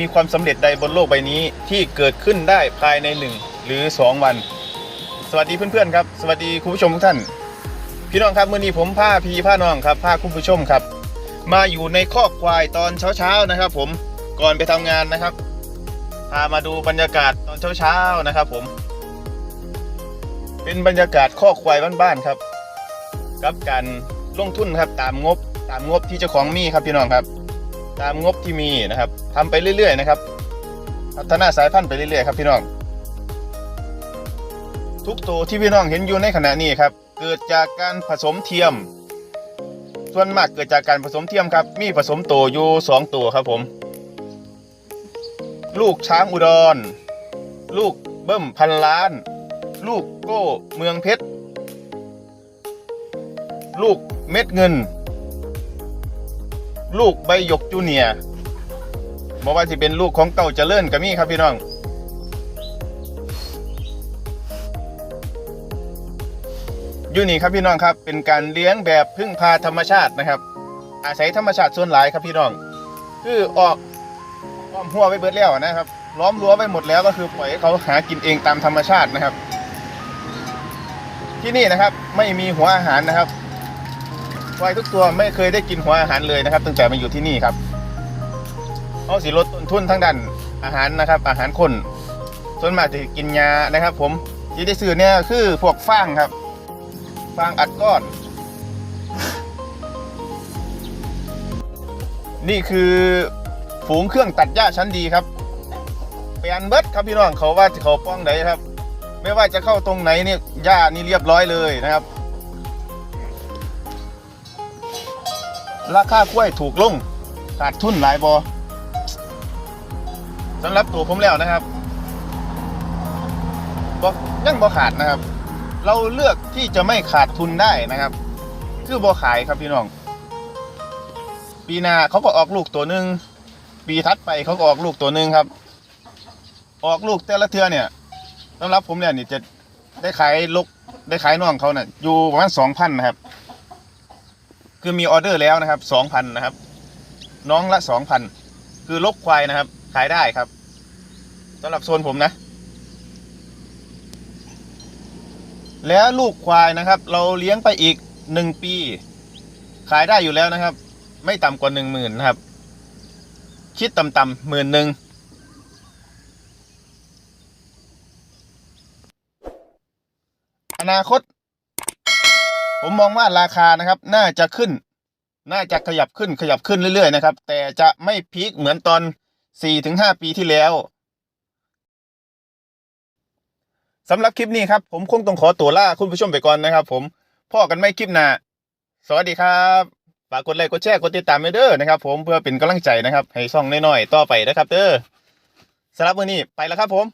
มีความสำเร็จใดบนโลกใบนี้ที่เกิดขึ้นได้ภายในหนึ่งหรือ 2 วัน สวัสดีเพื่อนๆครับ สวัสดีคุณผู้ชมทุกท่าน พี่น้องครับเมื่อนี้ผมพาพี่พาน้องครับพาคุณผู้ชมครับ มาอยู่ในคอกควายตอนเช้าๆนะครับ ผมก่อนไปทำงานนะครับพามาดูบรรยากาศตอนเช้าๆนะครับ ผม เป็นบรรยากาศคอกควายบ้านๆครับ กับการลงทุนครับตามงบตามงบที่เจ้าของมีครับพี่น้องครับ ตามงบที่มีนะครับทำไปเรื่อยๆนะครับพัฒนาสายพันธุ์ไปเรื่อยๆครับพี่น้อง ทุกตัวที่พี่น้องเห็นอยู่ในขณะนี้ครับ เกิดจากการผสมเทียม ส่วนมากเกิดจากการผสมเทียมครับ มีผสมตัวอยู่สองตัวครับผม ลูกช้างอุดร ลูกเบิ้มพันล้าน ลูกโก้เมืองเพชร ลูกเม็ดเงิน ลูกใบหยกจูเนียร์บอกว่าจะเป็นลูกของเก่าเจริญกับมี่ครับพี่น้อง อยู่นี่ครับพี่น้องครับ เป็นการเลี้ยงแบบพึ่งพาธรรมชาตินะครับ อาศัยธรรมชาติส่วนหลายครับพี่น้อง คือออกล้อมหัวไว้เบิดแล้วนะครับ ล้อมรั้วไว้หมดแล้วก็คือปล่อยให้เขาหากินเองตามธรรมชาตินะครับ ที่นี่นะครับไม่มีหัวอาหารนะครับ ควายทุกตัวไม่เคยได้กินหัวอาหารเลยนะครับ ตั้งแต่มาอยู่ที่นี่ครับเขาสิลดต้นทุนทั้งด้านอาหารนะครับ อาหารคนส่วนมากจะกินยานะครับ ผมที่ได้ซื้อเนี่ยคือพวกฟางครับฟางอัดก้อน นี่คือฝูงเครื่องตัดหญ้าชั้นดีครับเปลี่ยนเบิดครับพี่น้องเขาว่าจะเขาป้องไหนครับ ไม่ว่าจะเข้าตรงไหนเนี่ยหญ้านี่เรียบร้อยเลยนะครับ ราคากล้วยถูกลงขาดทุนหลายบอสำหรับตัวผมแล้วนะครับบอกยังบอขาดนะครับ เราเลือกที่จะไม่ขาดทุนได้นะครับ คือบอขายครับพี่น้อง ปีหน้าเขาก็ออกลูกตัวหนึ่งปีทัดไปเขาก็ออกลูกตัวหนึ่งครับ ออกลูกแต่ละเทือเนี่ยสำหรับผมเนี่ยนี่จะได้ขายลูกได้ขายน้องเขาเนี่ยอยู่ประมาณสองพันนะครับ คือมีออเดอร์แล้วนะครับสองพันนะครับ น้องละสองพันคือลกควายนะครับ ขายได้ครับสำหรับโซนผมนะ แล้วลูกควายนะครับ เราเลี้ยงไปอีกหนึ่งปี ขายได้อยู่แล้วนะครับ ไม่ต่ำกว่าหนึ่งหมื่นนะครับ คิดต่ำๆหมื่นหนึ่งอนาคต ผมมองว่าราคานะครับ น่าจะขึ้น น่าจะขยับขึ้นขยับขึ้นเรื่อยๆนะครับ แต่จะไม่พีคเหมือนตอนสี่ถึงห้าปีที่แล้วสำหรับคลิปนี้ครับผมคงต้องขอตัวลาคุณผู้ชมไปก่อนนะครับ ผมพ่อกันไม่คลิปหน้าสวัสดีครับฝากกดไลค์กดแชร์กดติดตามไว้เด้อนะครับ ผมเพื่อเป็นกำลังใจนะครับ ให้ช่องน้อยๆต่อไปนะครับ เด้อสำหรับวันนี้ไปแล้วครับผม